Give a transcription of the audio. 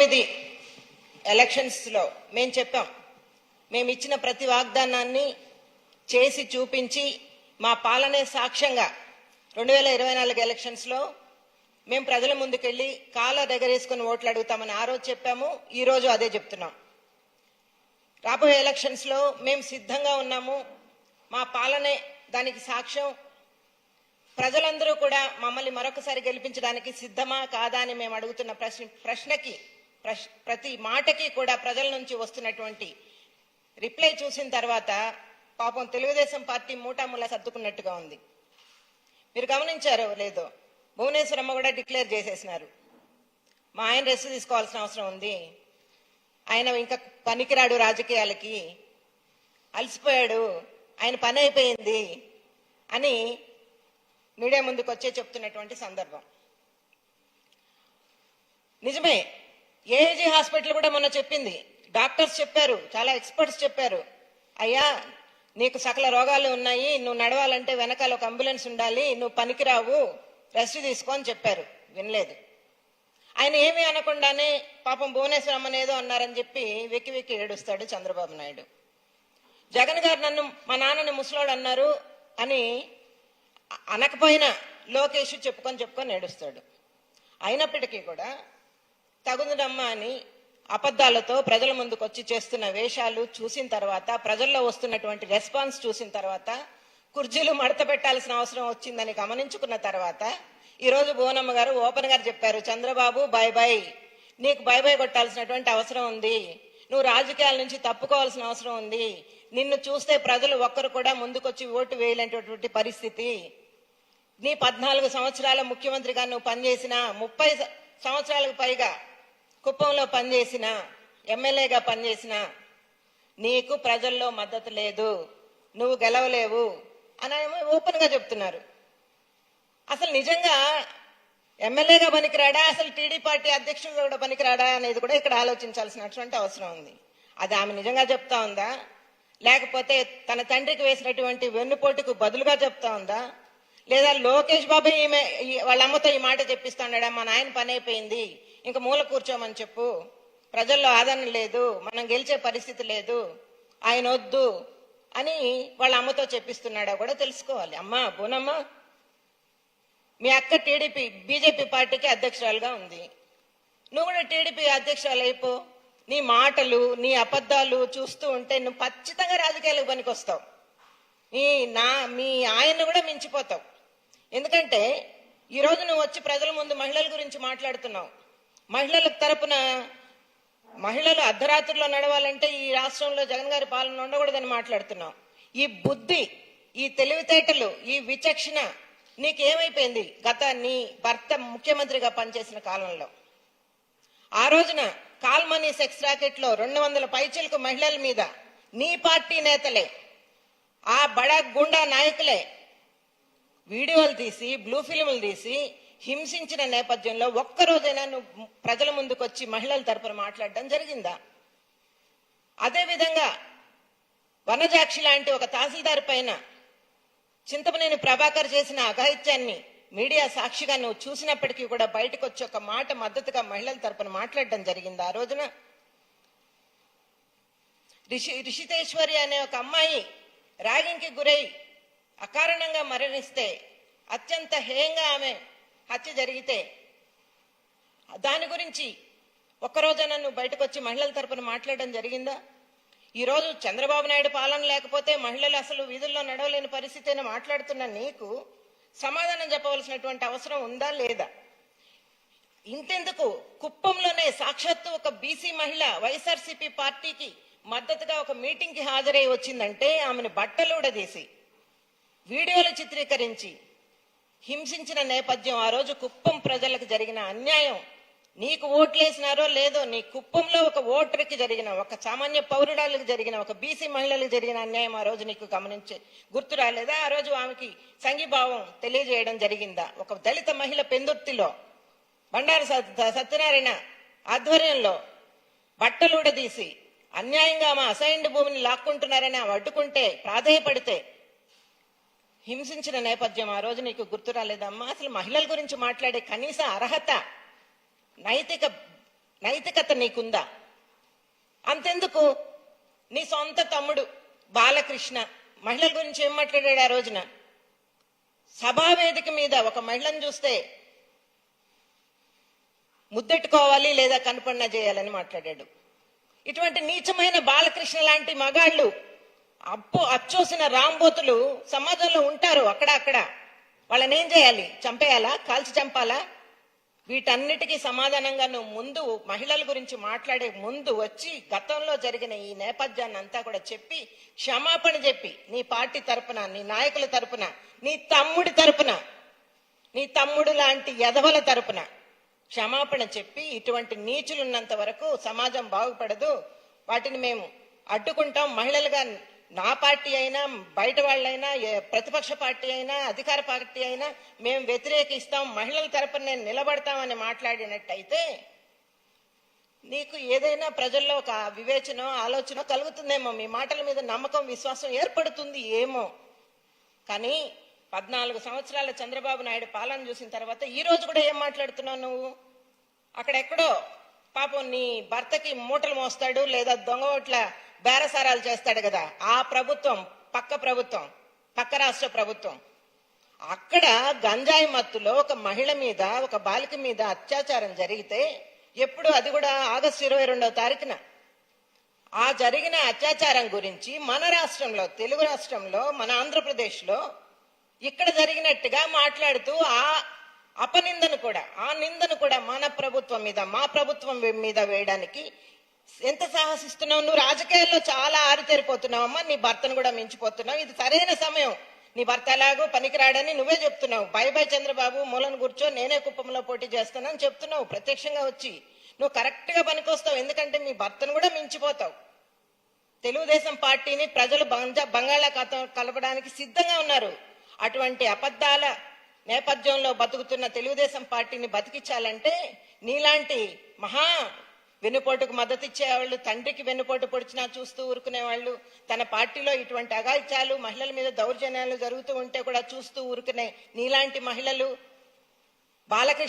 తొమ్మిది ఎలక్షన్స్లో మేము చెప్పాం. మేము ఇచ్చిన ప్రతి వాగ్దానాన్ని చేసి చూపించి మా పాలనే సాక్ష్యంగా రెండు వేల ఇరవై నాలుగు ఎలక్షన్స్లో మేము ప్రజల ముందుకెళ్ళి కాళ్ళ దగ్గరేసుకుని ఓట్లు అడుగుతామని ఆ రోజు చెప్పాము. ఈ రోజు అదే చెప్తున్నాం. రాబోయే ఎలక్షన్స్లో మేము సిద్ధంగా ఉన్నాము. మా పాలనే దానికి సాక్ష్యం. ప్రజలందరూ కూడా మమ్మల్ని మరొకసారి గెలిపించడానికి సిద్ధమా కాదా అని మేము అడుగుతున్న ప్రశ్న ప్రశ్నకి ప్రతి మాటకి కూడా ప్రజల నుంచి వస్తున్నటువంటి రిప్లై చూసిన తర్వాత పాపం తెలుగుదేశం పార్టీ మూటాముల సర్దుకున్నట్టుగా ఉంది. మీరు గమనించారో లేదో? భువనేశ్వరమ్మ కూడా డిక్లేర్ చేసేసినారు. మా ఆయన రెస్ట్ తీసుకోవాల్సిన అవసరం ఉంది. ఆయన ఇంకా పనికిరాడు రాజకీయాలకి. అలసిపోయాడు. ఆయన పని అయిపోయింది అని మీడియా ముందుకు వచ్చే చెప్తున్నటువంటి సందర్భం. నిజమే. ఏఏజీ హాస్పిటల్ కూడా మొన్న చెప్పింది. డాక్టర్స్ చెప్పారు చాలా ఎక్స్పర్ట్స్ చెప్పారు. అయ్యా నీకు సకల రోగాలు ఉన్నాయి నువ్వు నడవాలంటే వెనకాల ఒక అంబులెన్స్ ఉండాలి నువ్వు పనికిరావు రెస్ట్ తీసుకో అని చెప్పారు. వినలేదు. ఆయన ఏమీ అనకుండానే పాపం భువనేశ్వరం అనేదో అన్నారని చెప్పి వెక్కి వెక్కి ఏడుస్తాడు చంద్రబాబు నాయుడు. జగన్ గారు నన్ను మా నాన్నని ముసలోడు అన్నారు అని అనకపోయినా లోకేష్ చెప్పుకొని చెప్పుకొని ఏడుస్తాడు. అయినప్పటికీ కూడా తగుదమ్మా అని అబద్ధాలతో ప్రజల ముందుకు వచ్చి చేస్తున్న వేషాలు చూసిన తర్వాత ప్రజల్లో వస్తున్నటువంటి రెస్పాన్స్ చూసిన తర్వాత కుర్చీలు మడత పెట్టాల్సిన అవసరం వచ్చిందని గమనించుకున్న తర్వాత ఈరోజు భువనమ్మ గారు ఓపెన్ గారు చెప్పారు చంద్రబాబు బాయ్ బాయ్ నీకు బాయ్ బాయ్ కొట్టాల్సినటువంటి అవసరం ఉంది. నువ్వు రాజకీయాల నుంచి తప్పుకోవాల్సిన అవసరం ఉంది. నిన్ను చూస్తే ప్రజలు ఒక్కరు కూడా ముందుకొచ్చి ఓటు వేయలేనటువంటి పరిస్థితి. నీ పద్నాలుగు సంవత్సరాల ముఖ్యమంత్రిగా నువ్వు పనిచేసిన ముప్పై సంవత్సరాలకు పైగా కుప్పంలో పనిచేసిన ఎమ్మెల్యేగా పనిచేసిన నీకు ప్రజల్లో మద్దతు లేదు నువ్వు గెలవలేవు అని ఓపెన్గా చెప్తున్నారు. అసలు నిజంగా ఎమ్మెల్యేగా పనికిరాడా? అసలు టీడీ పార్టీ అధ్యక్షుడు కూడా పనికిరాడా అనేది కూడా ఇక్కడ ఆలోచించాల్సినటువంటి అవసరం ఉంది. అది ఆమె నిజంగా చెప్తా ఉందా? లేకపోతే తన తండ్రికి వేసినటువంటి వెన్నుపోటుకు బదులుగా చెప్తా ఉందా? లేదా లోకేష్ బాబు ఈమె వాళ్ళ అమ్మతో ఈ మాట చెప్పిస్తాడా మా నాయన పని అయిపోయింది. ఇంకా మూల కూర్చోమని చెప్పు. ప్రజల్లో ఆదరణ లేదు మనం గెలిచే పరిస్థితి లేదు ఆయన వద్దు అని వాళ్ళ అమ్మతో చెప్పిస్తున్నాడా కూడా తెలుసుకోవాలి. అమ్మా బోనమ్మ. మీ అక్క టీడీపీ బీజేపీ పార్టీకి అధ్యక్షురాలుగా ఉంది. నువ్వు కూడా టీడీపీ అధ్యక్షురాలు అయిపో నీ మాటలు నీ అబద్ధాలు చూస్తూ ఉంటే నువ్వు ఖచ్చితంగా రాజకీయాలకు పనికొస్తావు. నీ నా మీ ఆయన్ని కూడా మించిపోతావు. ఎందుకంటే ఈరోజు నువ్వు వచ్చి ప్రజల ముందు మహిళల గురించి మాట్లాడుతున్నావు. మహిళల తరపున మహిళలు అర్ధరాత్రిలో నడవాలంటే ఈ రాష్ట్రంలో జగన్ గారి పాలన ఉండకూడదని మాట్లాడుతున్నాం. ఈ బుద్ధి ఈ తెలివితేటలు ఈ విచక్షణ నీకేమైపోయింది? గత నీ భర్త ముఖ్యమంత్రిగా పనిచేసిన కాలంలో. ఆ రోజున కాల్మనీ సెక్స్ రాకెట్లో రెండు వందల పైచలకు మహిళల మీద నీ పార్టీ నేతలే ఆ బడా గుండా నాయకులే వీడియోలు తీసి బ్లూ ఫిల్ములు తీసి హింసించిన నేపథ్యంలో ఒక్కరోజైనా నువ్వు ప్రజల ముందుకు వచ్చి మహిళల తరపున మాట్లాడడం జరిగిందా? అదేవిధంగా వనజాక్షి లాంటి ఒక తహసీల్దార్ పైన చింతమనేని ప్రభాకర్ చేసిన అఘాయిత్యాన్ని మీడియా సాక్షిగా నువ్వు చూసినప్పటికీ కూడా బయటకు వచ్చి ఒక మాట మద్దతుగా మహిళల తరపున మాట్లాడడం జరిగింది ఆ రోజున? రిషి రిషితేశ్వరి అనే ఒక అమ్మాయి ర్యాగింగ్కి గురై అకారణంగా మరణిస్తే అత్యంత హేయంగా ఆమె హత్య జరిగితే దాని గురించి ఒక్కరోజైనా నువ్వు బయటకు వచ్చి మహిళల తరపున మాట్లాడడం జరిగిందా? ఈరోజు చంద్రబాబు నాయుడు పాలన లేకపోతే మహిళలు అసలు వీధుల్లో నడవలేని పరిస్థితి అని మాట్లాడుతున్న నీకు సమాధానం చెప్పవలసినటువంటి అవసరం ఉందా లేదా? ఇంతెందుకు కుప్పంలోనే సాక్షాత్తు ఒక బీసీ మహిళ వైఎస్ఆర్సీపీ పార్టీకి మద్దతుగా ఒక మీటింగ్కి హాజరై వచ్చిందంటే ఆమెను బట్టలుడదీసి వీడియోలు చిత్రీకరించి హింసించిన నేపథ్యం ఆ రోజు కుప్పం ప్రజలకు జరిగిన అన్యాయం. నీకు ఓట్లేసినారో లేదో నీ కుప్పంలో ఒక ఓటర్కి జరిగిన ఒక సామాన్య పౌరుడాలకు జరిగిన ఒక బీసీ మహిళలకు జరిగిన అన్యాయం ఆ రోజు నీకు గమనించే గుర్తు రాలేదా? ఆ రోజు ఆమెకి సంఘీభావం తెలియజేయడం జరిగిందా? ఒక దళిత మహిళ పెందుర్తిలో బండారు సత్- సత్యనారాయణ ఆధ్వర్యంలో బట్టలుడదీసి అన్యాయంగా మా అసైన్డ్ భూమిని లాక్కుంటున్నారని ఆమె అడ్డుకుంటే ప్రాధేయపడితే హింసించిన నేపథ్యం ఆ రోజు నీకు గుర్తు రాలేదమ్మా? అసలు మహిళల గురించి మాట్లాడే కనీస అర్హత నైతిక నైతికత నీకుందా? అంతెందుకు? నీ సొంత తమ్ముడు బాలకృష్ణ మహిళల గురించి ఏం మాట్లాడాడు ఆ రోజున? సభా వేదిక మీద ఒక మహిళను చూస్తే ముద్దెట్టుకోవాలి లేదా కనుపన్న చేయాలని మాట్లాడాడు. ఇటువంటి నీచమైన బాలకృష్ణ లాంటి మగాళ్ళు అప్పు అచ్చూసిన రాంబోతులు సమాజంలో ఉంటారు అక్కడ అక్కడ. వాళ్ళని ఏం చేయాలి? చంపేయాలా? కాల్చి చంపాలా? వీటన్నిటికీ సమాధానంగా నువ్వు ముందు మహిళల గురించి మాట్లాడే ముందు వచ్చి గతంలో జరిగిన ఈ నేపథ్యాన్ని అంతా కూడా చెప్పి క్షమాపణ చెప్పి నీ పార్టీ తరపున నీ నాయకుల తరపున నీ తమ్ముడి తరపున నీ తమ్ముడు లాంటి యదవల తరపున క్షమాపణ చెప్పి ఇటువంటి నీచులున్నంత వరకు సమాజం బాగుపడదు. వాటిని మేము అడ్డుకుంటాం. మహిళలుగా నా పార్టీ అయినా బయట వాళ్ళైనా ఏ- ప్రతిపక్ష పార్టీ అయినా అధికార పార్టీ అయినా మేము వ్యతిరేకిస్తాం మహిళల తరపున నేను నిలబడతామని మాట్లాడినట్టయితే నీకు ఏదైనా ప్రజల్లో ఒక వివేచన ఆలోచన కలుగుతుందేమో. మీ మాటల మీద నమ్మకం విశ్వాసం ఏర్పడుతుంది ఏమో. కానీ పద్నాలుగు సంవత్సరాల చంద్రబాబు నాయుడు పాలన చూసిన తర్వాత ఈ రోజు కూడా ఏం మాట్లాడుతున్నావు నువ్వు? అక్కడెక్కడో పాపం నీ భర్తకి మూటలు మోస్తాడు లేదా దొంగ ఓట్ల బేరసారాలు చేస్తాడు కదా. ఆ ప్రభుత్వం పక్క ప్రభుత్వం పక్క రాష్ట్ర ప్రభుత్వం. అక్కడ గంజాయి మత్తులో ఒక మహిళ మీద ఒక బాలిక మీద అత్యాచారం జరిగితే ఎప్పుడు అది కూడా ఆగస్టు ఇరవై రెండవ తారీఖున. ఆ జరిగిన అత్యాచారం గురించి మన రాష్ట్రంలో తెలుగు రాష్ట్రంలో మన ఆంధ్రప్రదేశ్లో ఇక్కడ జరిగినట్టుగా మాట్లాడుతూ ఆ అపనిందను కూడా ఆ నిందను కూడా మన ప్రభుత్వం మీద మా ప్రభుత్వం మీద వేయడానికి ఎంత సాహసిస్తున్నావు? నువ్వు రాజకీయాల్లో చాలా ఆరితేరిపోతున్నావమ్మా నీ భర్తను కూడా మించిపోతున్నావు. ఇది సరైన సమయం. నీ భర్త ఎలాగో పనికిరాడని నువ్వే చెప్తున్నావు. బై బై చంద్రబాబు మూలను కూర్చో నేనే కుప్పంలో పోటీ చేస్తానని చెప్తున్నావు. ప్రత్యక్షంగా వచ్చి నువ్వు కరెక్ట్గా పనికొస్తావు. ఎందుకంటే మీ భర్తను కూడా మించిపోతావు. తెలుగుదేశం పార్టీని ప్రజలు బంగాళాఖాతం కలపడానికి సిద్ధంగా ఉన్నారు. అటువంటి అబద్ధాల నేపథ్యంలో బతుకుతున్న తెలుగుదేశం పార్టీని బతికించాలంటే నీలాంటి మహా వెన్నుపోటుకు మద్దతు ఇచ్చేవాళ్ళు తండ్రికి వెన్నుపోటు పొడిచినా చూస్తూ ఊరుకునే వాళ్ళు తన పార్టీలో ఇటువంటి అగాయిత్యాలు మహిళల మీద దౌర్జన్యాలు జరుగుతూ ఉంటే కూడా చూస్తూ ఊరుకునే నీలాంటి మహిళలు బాలకృష్ణ